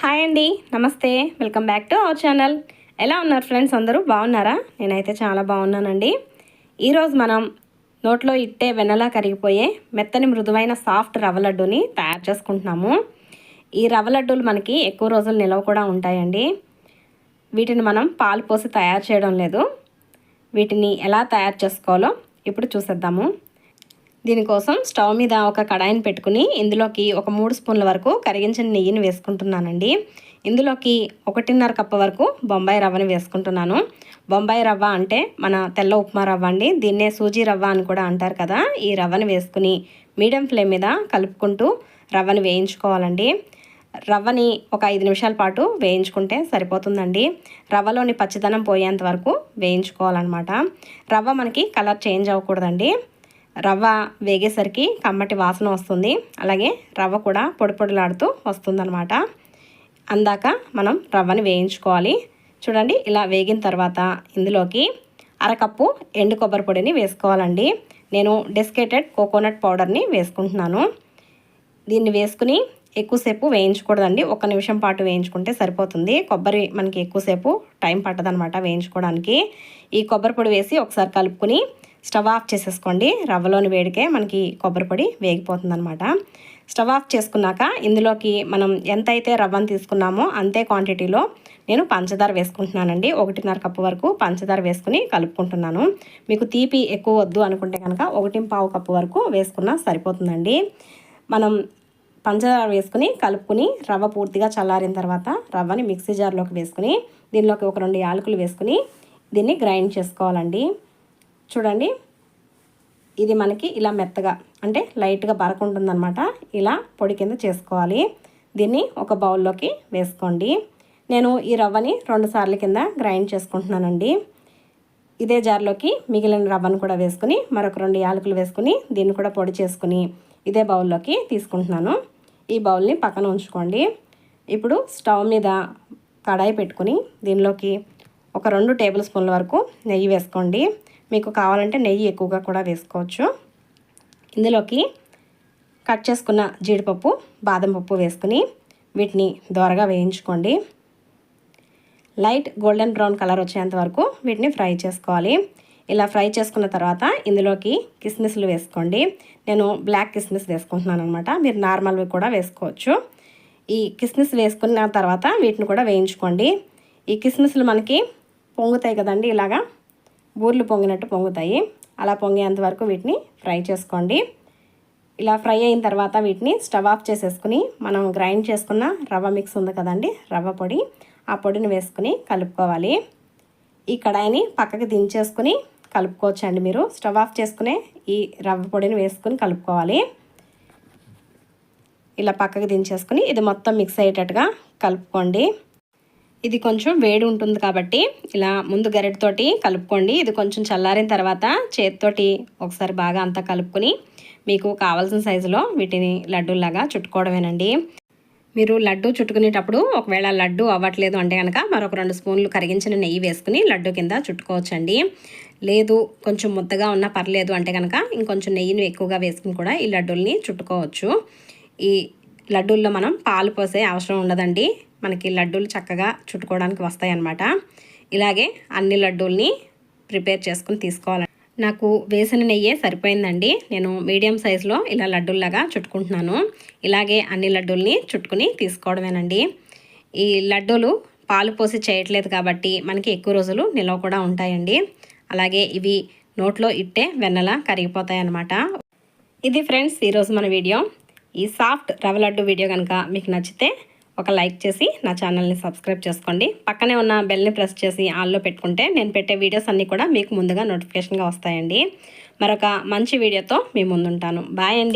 Hi అండి నమస్తే. Welcome back to our channel. ఎలా ఉన్నారు ఫ్రెండ్స్? అందరూ బాగున్నారా? నేనైతే చాలా బాగున్నానండి. ఈరోజు మనం నోట్లో ఇట్టే వెన్నలా కరిగిపోయే మెత్తని మృదువైన సాఫ్ట్ రవ్వ లడ్డూని తయారు చేసుకుంటున్నాము. ఈ రవ్వ లడ్డూలు మనకి ఎక్కువ రోజులు నిలవ కూడా ఉంటాయండి. వీటిని మనం పాలు పోసి తయారు చేయడం లేదు. వీటిని ఎలా తయారు చేసుకోవాలో ఇప్పుడు చూసేద్దాము. దీనికోసం స్టవ్ మీద ఒక కడాయిని పెట్టుకుని ఇందులోకి ఒక మూడు స్పూన్ల వరకు కరిగించిన నెయ్యిని వేసుకుంటున్నానండి. ఇందులోకి ఒకటిన్నర కప్ప వరకు బొంబాయి రవ్వని వేసుకుంటున్నాను. బొంబాయి రవ్వ అంటే మన తెల్ల ఉప్మా రవ్వ అండి. దీన్నే సూజీ రవ్వ అని కూడా అంటారు కదా. ఈ రవ్వని వేసుకుని మీడియం ఫ్లేమ్ మీద కలుపుకుంటూ రవ్వని వేయించుకోవాలండి. రవ్వని ఒక ఐదు నిమిషాల పాటు వేయించుకుంటే సరిపోతుందండి. రవ్వలోని పచ్చిదనం పోయేంత వరకు వేయించుకోవాలన్నమాట. రవ్వ మనకి కలర్ చేంజ్ అవ్వకూడదండి. రవ్వ వేగేసరికి కమ్మటి వాసన వస్తుంది. అలాగే రవ్వ కూడా పొడి పొడిలాడుతూ వస్తుందన్నమాట. అందాక మనం రవ్వని వేయించుకోవాలి. చూడండి ఇలా వేగిన తర్వాత ఇందులోకి అరకప్పు ఎండు కొబ్బరి పొడిని వేసుకోవాలండి. నేను డెస్కేటెడ్ కోకోనట్ పౌడర్ని వేసుకుంటున్నాను. దీన్ని వేసుకుని ఎక్కువసేపు వేయించకూడదండి. ఒక నిమిషం పాటు వేయించుకుంటే సరిపోతుంది. కొబ్బరి మనకి ఎక్కువసేపు టైం పట్టదనమాట వేయించుకోవడానికి. ఈ కొబ్బరి పొడి వేసి ఒకసారి కలుపుకుని స్టవ్ ఆఫ్ చేసేసుకోండి. రవ్వలోని వేడికే మనకి కొబ్బరి పొడి వేగిపోతుందనమాట స్టవ్ ఆఫ్ చేసుకున్నాక ఇందులోకి మనం ఎంతైతే రవ్వను తీసుకున్నామో అంతే క్వాంటిటీలో నేను పంచదార వేసుకుంటున్నానండి. ఒకటిన్నర కప్పు వరకు పంచదార వేసుకుని కలుపుకుంటున్నాను. మీకు తీపి ఎక్కువ వద్దు అనుకుంటే కనుక ఒకటి పావు కప్పు వరకు వేసుకున్నా సరిపోతుందండి. మనం పంచదార వేసుకుని కలుపుకుని రవ్వ పూర్తిగా చల్లారిన తర్వాత రవ్వని మిక్సీ జార్లోకి వేసుకుని దీనిలోకి ఒక రెండు యాలకులు వేసుకుని దీన్ని గ్రైండ్ చేసుకోవాలండి. చూడండి. ఇది మనకి ఇలా మెత్తగా అంటే లైట్గా బరకుంటుందన్నమాట. ఇలా పొడి కింద చేసుకోవాలి. దీన్ని ఒక బౌల్లోకి వేసుకోండి. నేను ఈ రవ్వని రెండు సార్ల కింద గ్రైండ్ చేసుకుంటున్నానండి. ఇదే జార్లోకి మిగిలిన రవ్వను కూడా వేసుకుని మరొక రెండు యాలకులు వేసుకుని దీన్ని కూడా పొడి చేసుకుని ఇదే బౌల్లోకి తీసుకుంటున్నాను. ఈ బౌల్ని పక్కన ఉంచుకోండి. ఇప్పుడు స్టవ్ మీద కడాయి పెట్టుకుని దీనిలోకి ఒక రెండు టేబుల్ స్పూన్ల వరకు నెయ్యి వేసుకోండి. మీకు కావాలంటే నెయ్యి ఎక్కువగా కూడా వేసుకోవచ్చు. ఇందులోకి కట్ చేసుకున్న జీడిపప్పు బాదం పప్పు వేసుకుని వీటిని దోరగా వేయించుకోండి. లైట్ గోల్డెన్ బ్రౌన్ కలర్ వచ్చేంత వరకు వీటిని ఫ్రై చేసుకోవాలి. ఇలా ఫ్రై చేసుకున్న తర్వాత ఇందులోకి కిస్మిస్లు వేసుకోండి. నేను బ్లాక్ కిస్మిస్ వేసుకుంటున్నాను అనమాట మీరు నార్మల్వి కూడా వేసుకోవచ్చు. ఈ కిస్మిస్ వేసుకున్న తర్వాత వీటిని కూడా వేయించుకోండి. ఈ కిస్మిస్లు మనకి పొంగుతాయి కదండి ఇలాగా. బూర్లు పొంగినట్టు పొంగుతాయి. అలా పొంగేంత వరకు వీటిని ఫ్రై చేసుకోండి. ఇలా ఫ్రై అయిన తర్వాత వీటిని స్టవ్ ఆఫ్ చేసేసుకుని మనం గ్రైండ్ చేసుకున్న రవ్వ మిక్స్ ఉంది కదండి రవ్వ పొడి ఆ పొడిని వేసుకుని కలుపుకోవాలి. ఈ కడాయిని పక్కకి దించేసుకుని కలుపుకోవచ్చండి మీరు. స్టవ్ ఆఫ్ చేసుకునే ఈ రవ్వ పొడిని వేసుకుని కలుపుకోవాలి. ఇలా పక్కకి దించేసుకుని ఇది మొత్తం మిక్స్ అయ్యేటట్టుగా కలుపుకోండి. ఇది కొంచెం వేడి ఉంటుంది కాబట్టి ఇలా ముందు గరిటతోటి కలుపుకోండి. ఇది కొంచెం చల్లారిన తర్వాత చేతితోటి ఒకసారి బాగా అంతా కలుపుకొని మీకు కావాల్సిన సైజులో వీటిని లడ్డూలాగా చుట్టుకోవడమేనండి. మీరు లడ్డు చుట్టుకునేటప్పుడు ఒకవేళ లడ్డు అవ్వట్లేదు అంటే కనుక మరొక రెండు స్పూన్లు కరిగించిన నెయ్యి వేసుకుని లడ్డు కింద చుట్టుకోవచ్చండి. లేదు కొంచెం ముద్దగా ఉన్నా పర్లేదు అంటే కనుక ఇంకొంచెం నెయ్యిని ఎక్కువగా వేసుకుని కూడా ఈ లడ్డూల్ని చుట్టుకోవచ్చు. ఈ లడ్డూల్లో మనం పాలు పోసే అవసరం ఉండదండి. మనకి లడ్డూలు చక్కగా చుట్టుకోవడానికి వస్తాయన్నమాట. ఇలాగే అన్ని లడ్డూల్ని ప్రిపేర్ చేసుకుని తీసుకోవాలి. నాకు వేసిన నెయ్యే సరిపోయిందండి. నేను మీడియం సైజులో ఇలా లడ్డూల్లాగా చుట్టుకుంటున్నాను. ఇలాగే అన్ని లడ్డూల్ని చుట్టుకుని తీసుకోవడమేనండి. ఈ లడ్డూలు పాలు పోసి చేయట్లేదు కాబట్టి మనకి ఎక్కువ రోజులు నిల్వ కూడా ఉంటాయండి. అలాగే ఇవి నోట్లో ఇట్టే వెన్నలా కరిగిపోతాయి అన్నమాట ఇది ఫ్రెండ్స్ ఈరోజు మన వీడియో. ఈ సాఫ్ట్ రవ లడ్డు వీడియో కనుక మీకు నచ్చితే ఒక లైక్ చేసి నా ఛానల్ని సబ్స్క్రైబ్ చేసుకోండి. పక్కనే ఉన్న బెల్ని ప్రెస్ చేసి ఆన్లో పెట్టుకుంటే నేను పెట్టే వీడియోస్ అన్నీ కూడా మీకు ముందుగా నోటిఫికేషన్గా వస్తాయండి. మరొక మంచి వీడియోతో మీ ముందుంటాను. బాయ్ అండి.